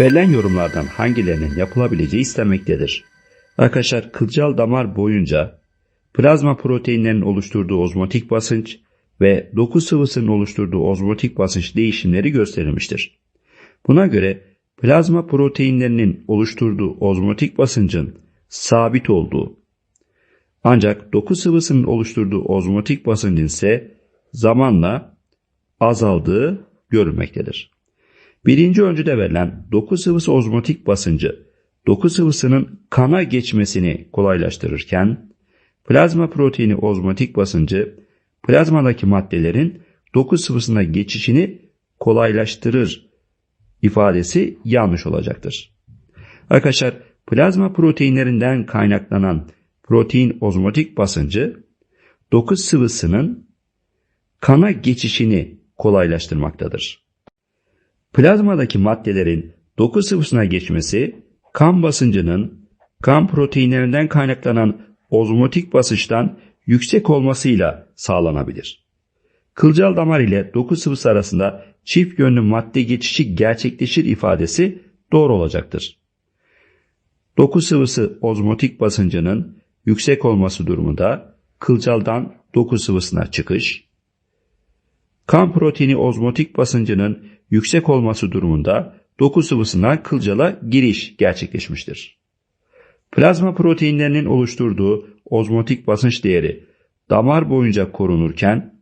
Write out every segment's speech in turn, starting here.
Verilen yorumlardan hangilerinin yapılabileceği istenmektedir. Arkadaşlar kılcal damar boyunca plazma proteinlerin oluşturduğu ozmotik basınç ve doku sıvısının oluşturduğu ozmotik basınç değişimleri gösterilmiştir. Buna göre plazma proteinlerinin oluşturduğu ozmotik basıncın sabit olduğu ancak doku sıvısının oluşturduğu ozmotik basıncın ise zamanla azaldığı görülmektedir. Birinci öncüde verilen doku sıvısı ozmotik basıncı doku sıvısının kana geçmesini kolaylaştırırken plazma proteini ozmotik basıncı plazmadaki maddelerin doku sıvısına geçişini kolaylaştırır ifadesi yanlış olacaktır. Arkadaşlar plazma proteinlerinden kaynaklanan protein ozmotik basıncı doku sıvısının kana geçişini kolaylaştırmaktadır. Plazmadaki maddelerin doku sıvısına geçmesi kan basıncının kan proteinlerinden kaynaklanan ozmotik basınçtan yüksek olmasıyla sağlanabilir. Kılcal damar ile doku sıvısı arasında çift yönlü madde geçişi gerçekleşir ifadesi doğru olacaktır. Doku sıvısı ozmotik basıncının yüksek olması durumunda kılcaldan doku sıvısına çıkış, kan proteini ozmotik basıncının yüksek olması durumunda doku sıvısından kılcala giriş gerçekleşmiştir. Plazma proteinlerinin oluşturduğu ozmotik basınç değeri damar boyunca korunurken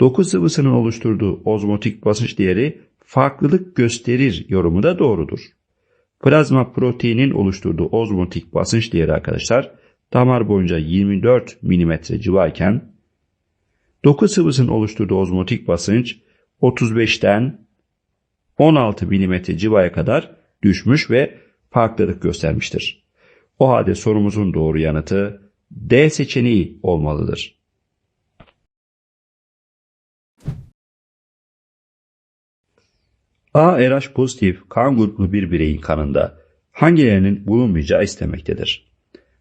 doku sıvısının oluşturduğu ozmotik basınç değeri farklılık gösterir yorumu da doğrudur. Plazma proteinin oluşturduğu ozmotik basınç değeri arkadaşlar damar boyunca 24 mm civarken doku sıvısının oluşturduğu ozmotik basınç 35'ten 16 mm civaya kadar düşmüş ve farklılık göstermiştir. O halde sorumuzun doğru yanıtı D seçeneği olmalıdır. A RH pozitif kan gruplu bir bireyin kanında hangilerinin bulunmayacağı istemektedir.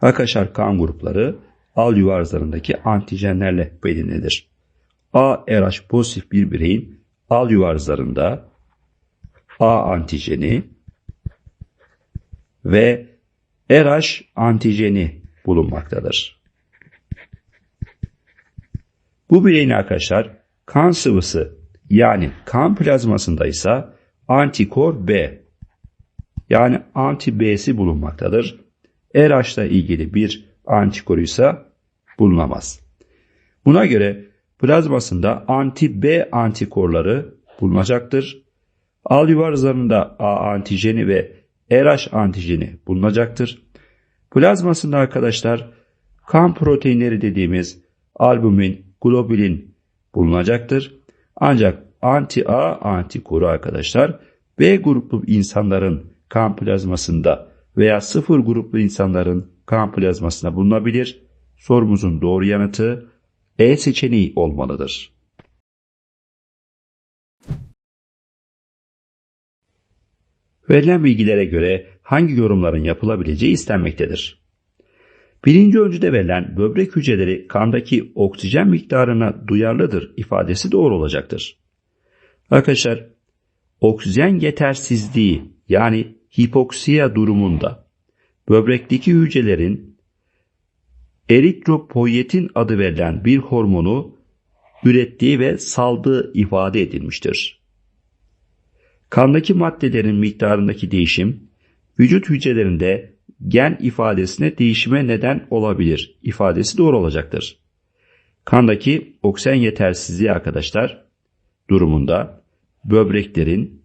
Arkadaşlar kan grupları al yuvar zarındaki antijenlerle belirlenir. A RH pozitif bir bireyin al yuvar zarında A antijeni ve RH antijeni bulunmaktadır. Bu bireyin arkadaşlar kan sıvısı yani kan plazmasında ise antikor B yani anti B'si bulunmaktadır. RH ile ilgili bir antikoru ise bulunamaz. Buna göre plazmasında anti B antikorları bulunacaktır. Alüvar zarında A antijeni ve RH antijeni bulunacaktır. Plazmasında arkadaşlar kan proteinleri dediğimiz albumin, globulin bulunacaktır. Ancak anti-A antikoru arkadaşlar B gruplu insanların kan plazmasında veya sıfır gruplu insanların kan plazmasında bulunabilir. Sorumuzun doğru yanıtı E seçeneği olmalıdır. Verilen bilgilere göre hangi yorumların yapılabileceği istenmektedir. Birinci öncüde verilen böbrek hücreleri kandaki oksijen miktarına duyarlıdır ifadesi doğru olacaktır. Arkadaşlar oksijen yetersizliği yani hipoksiya durumunda böbrekteki hücrelerin eritropoyetin adı verilen bir hormonu ürettiği ve saldığı ifade edilmiştir. Kandaki maddelerin miktarındaki değişim vücut hücrelerinde gen ifadesine değişime neden olabilir ifadesi doğru olacaktır. Kandaki oksijen yetersizliği arkadaşlar durumunda böbreklerin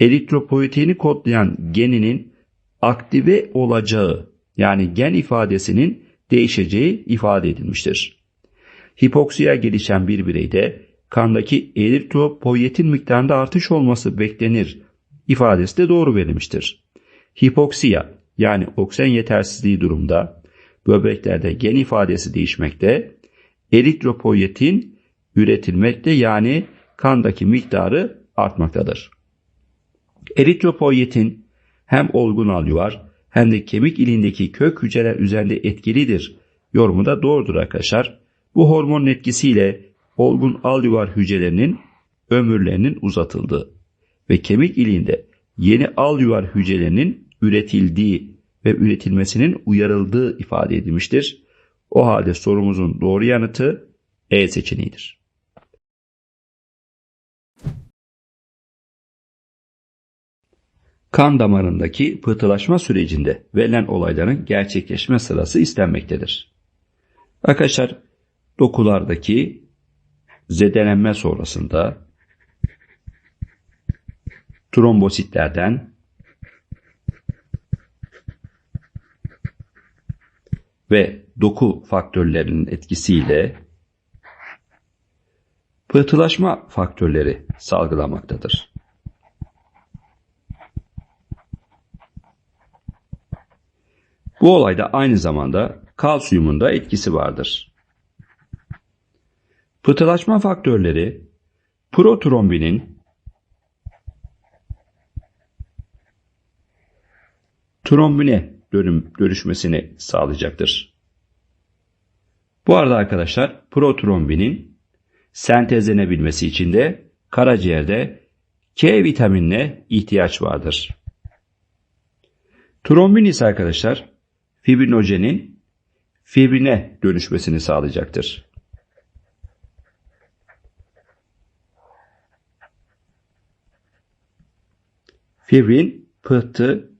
eritropoyetini kodlayan geninin aktive olacağı yani gen ifadesinin değişeceği ifade edilmiştir. Hipoksiya gelişen bir bireyde kandaki eritropoyetin miktarında artış olması beklenir ifadesi de doğru verilmiştir. Hipoksiya yani oksijen yetersizliği durumda böbreklerde gen ifadesi değişmekte, eritropoyetin üretilmekte yani kandaki miktarı artmaktadır. Eritropoyetin hem olgun alüvar hem de kemik ilindeki kök hücreler üzerinde etkilidir. Yorumu da doğrudur arkadaşlar. Bu hormonun etkisiyle olgun alüvar hücrelerinin ömürlerinin uzatıldığı ve kemik iliğinde yeni al yuvar hücrelerinin üretildiği ve üretilmesinin uyarıldığı ifade edilmiştir. O halde sorumuzun doğru yanıtı E seçeneğidir. Kan damarındaki pıhtılaşma sürecinde verilen olayların gerçekleşme sırası istenmektedir. Arkadaşlar dokulardaki zedelenme sonrasında trombositlerden ve doku faktörlerinin etkisiyle pıhtılaşma faktörleri salgılamaktadır. Bu olayda aynı zamanda kalsiyumun da etkisi vardır. Pıhtılaşma faktörleri protrombinin trombine dönüm, dönüşmesini sağlayacaktır. Bu arada arkadaşlar protrombinin sentezlenebilmesi için de karaciğerde K vitaminine ihtiyaç vardır. Trombin ise arkadaşlar fibrinojenin fibrine dönüşmesini sağlayacaktır. Fibrin pıhtı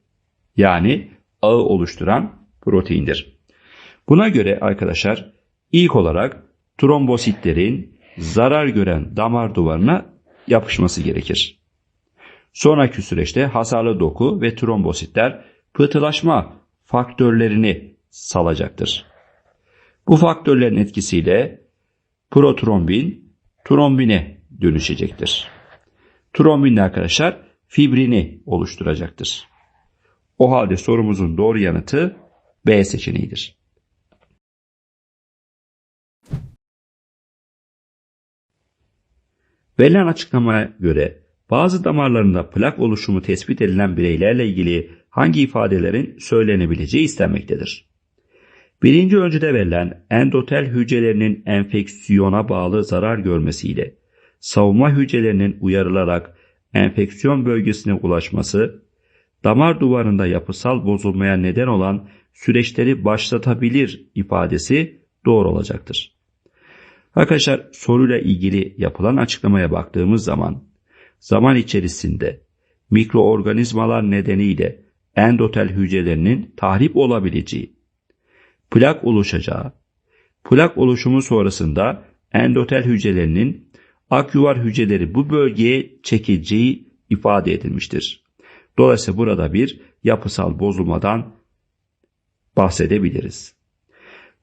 yani ağı oluşturan proteindir. Buna göre arkadaşlar ilk olarak trombositlerin zarar gören damar duvarına yapışması gerekir. Sonraki süreçte hasarlı doku ve trombositler pıhtılaşma faktörlerini salacaktır. Bu faktörlerin etkisiyle protrombin trombine dönüşecektir. Trombin de arkadaşlar fibrini oluşturacaktır. O halde sorumuzun doğru yanıtı B seçeneğidir. Verilen açıklamaya göre bazı damarlarında plak oluşumu tespit edilen bireylerle ilgili hangi ifadelerin söylenebileceği istenmektedir. Birinci öncüde verilen endotel hücrelerinin enfeksiyona bağlı zarar görmesiyle savunma hücrelerinin uyarılarak enfeksiyon bölgesine ulaşması, damar duvarında yapısal bozulmaya neden olan süreçleri başlatabilir ifadesi doğru olacaktır. Arkadaşlar soruyla ilgili yapılan açıklamaya baktığımız zaman zaman içerisinde mikroorganizmalar nedeniyle endotel hücrelerinin tahrip olabileceği, plak oluşacağı, plak oluşumu sonrasında endotel hücrelerinin akyuvar hücreleri bu bölgeye çekeceği ifade edilmiştir. Dolayısıyla burada bir yapısal bozulmadan bahsedebiliriz.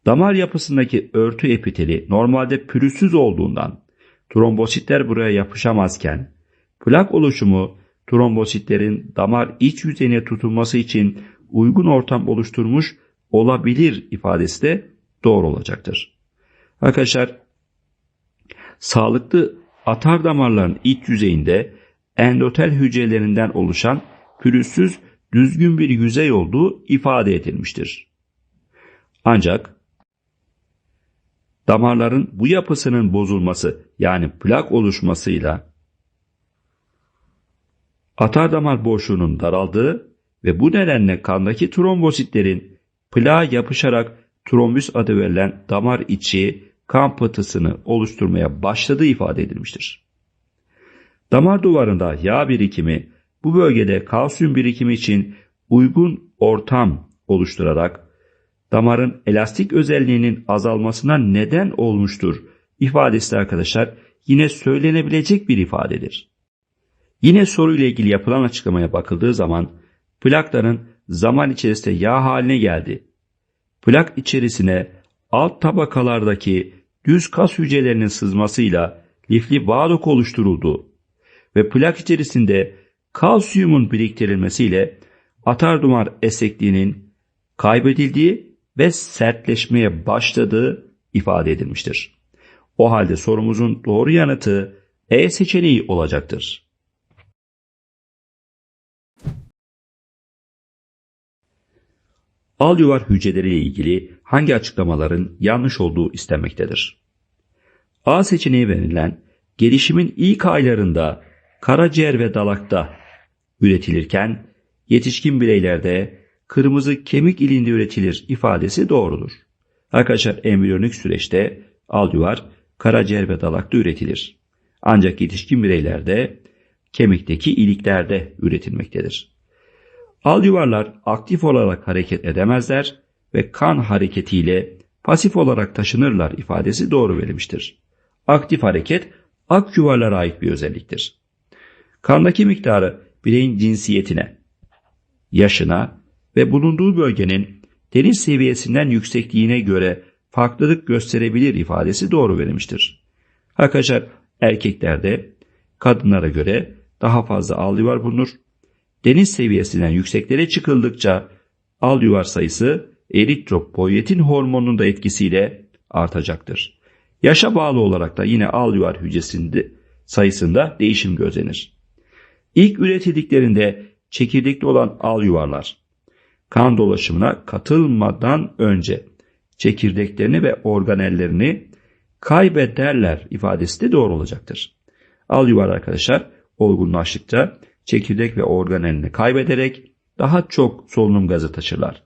Damar yapısındaki örtü epiteli normalde pürüzsüz olduğundan trombositler buraya yapışamazken plak oluşumu trombositlerin damar iç yüzeyine tutulması için uygun ortam oluşturmuş olabilir ifadesi de doğru olacaktır. Arkadaşlar sağlıklı atar damarların iç yüzeyinde endotel hücrelerinden oluşan pürüzsüz düzgün bir yüzey olduğu ifade edilmiştir. Ancak damarların bu yapısının bozulması yani plak oluşmasıyla atar damar boşluğunun daraldığı ve bu nedenle kandaki trombositlerin plağa yapışarak trombüs adı verilen damar içi kan pıhtısını oluşturmaya başladığı ifade edilmiştir. Damar duvarında yağ birikimi bu bölgede kalsiyum birikimi için uygun ortam oluşturarak damarın elastik özelliğinin azalmasına neden olmuştur ifadesi arkadaşlar yine söylenebilecek bir ifadedir. Yine soruyla ilgili yapılan açıklamaya bakıldığı zaman plakların zaman içerisinde yağ haline geldi. Plak içerisine alt tabakalardaki düz kas hücrelerinin sızmasıyla lifli bağ doku oluşturuldu ve plak içerisinde kalsiyumun biriktirilmesiyle atar dumar esnekliğinin kaybedildiği ve sertleşmeye başladığı ifade edilmiştir. O halde sorumuzun doğru yanıtı E seçeneği olacaktır. Al yuvar hücreleriyle ilgili hangi açıklamaların yanlış olduğu istenmektedir? A seçeneği verilen gelişimin ilk aylarında karaciğer ve dalakta üretilirken yetişkin bireylerde kırmızı kemik ilinde üretilir ifadesi doğrudur. Arkadaşlar embriyonik süreçte alüvar, karaciğer ve dalakta üretilir. Ancak yetişkin bireylerde kemikteki iliklerde üretilmektedir. Alüvarlar aktif olarak hareket edemezler ve kan hareketiyle pasif olarak taşınırlar ifadesi doğru verilmiştir. Aktif hareket akyuvarlara ait bir özelliktir. Kandaki miktarı bireyin cinsiyetine, yaşına ve bulunduğu bölgenin deniz seviyesinden yüksekliğine göre farklılık gösterebilir ifadesi doğru verilmiştir. Arkadaşlar erkeklerde kadınlara göre daha fazla alüvar bulunur. Deniz seviyesinden yükseklere çıkıldıkça alüvar sayısı eritropoyetin hormonunun da etkisiyle artacaktır. Yaşa bağlı olarak da yine alüvar hücresinde sayısında değişim gözlenir. İlk üretildiklerinde çekirdekli olan alüvarlar kan dolaşımına katılmadan önce çekirdeklerini ve organellerini kaybederler ifadesi de doğru olacaktır. Alüvar arkadaşlar olgunlaştıkça çekirdek ve organelini kaybederek daha çok solunum gazı taşırlar.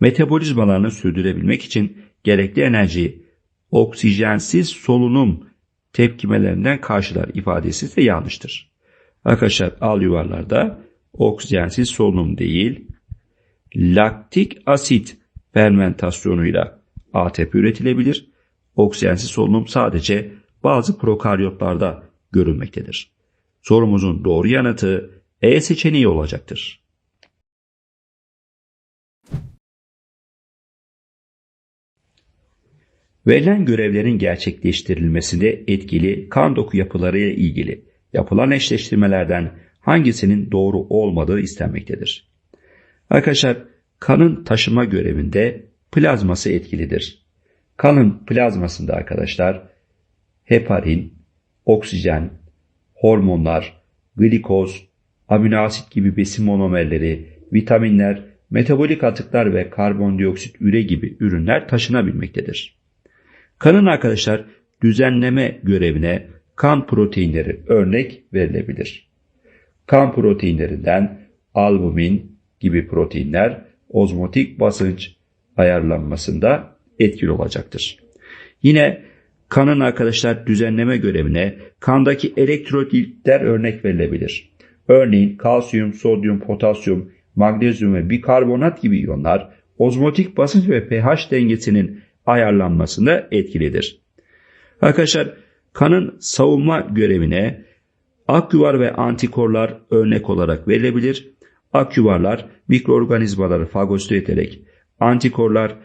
Metabolizmalarını sürdürebilmek için gerekli enerjiyi oksijensiz solunum tepkimelerinden karşılar ifadesi de yanlıştır. Arkadaşlar al yuvarlarda oksijensiz solunum değil, laktik asit fermentasyonuyla ATP üretilebilir. Oksijensiz solunum sadece bazı prokaryotlarda görülmektedir. Sorumuzun doğru yanıtı E seçeneği olacaktır. Verilen görevlerin gerçekleştirilmesinde etkili kan doku yapıları ile ilgili yapılan eşleştirmelerden hangisinin doğru olmadığı istenmektedir. Arkadaşlar kanın taşıma görevinde plazması etkilidir. Kanın plazmasında arkadaşlar heparin, oksijen, hormonlar, glikoz, amino asit gibi besin monomerleri, vitaminler, metabolik atıklar ve karbondioksit üre gibi ürünler taşınabilmektedir. Kanın arkadaşlar düzenleme görevine kan proteinleri örnek verilebilir. Kan proteinlerinden albumin gibi proteinler ozmotik basınç ayarlanmasında etkili olacaktır. Yine kanın arkadaşlar düzenleme görevine kandaki elektrolitler örnek verilebilir. Örneğin kalsiyum, sodyum, potasyum, magnezyum ve bikarbonat gibi iyonlar ozmotik basınç ve pH dengesinin ayarlanmasında etkilidir. Arkadaşlar kanın savunma görevine akyuvar ve antikorlar örnek olarak verilebilir. Akyuvarlar mikroorganizmaları fagosito ederek antikorlar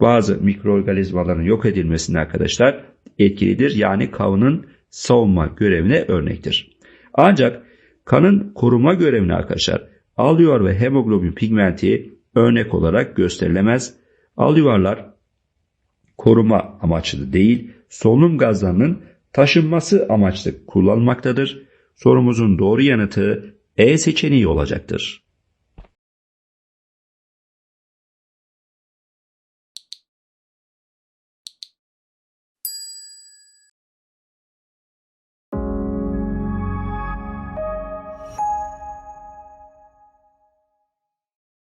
bazı mikroorganizmaların yok edilmesine arkadaşlar etkilidir. Yani kanın savunma görevine örnektir. Ancak kanın koruma görevine arkadaşlar alüvar ve hemoglobin pigmenti örnek olarak gösterilemez. Alüvarlar koruma amaçlı değil, solunum gazlarının taşınması amaçlı kullanılmaktadır. Sorumuzun doğru yanıtı E seçeneği olacaktır.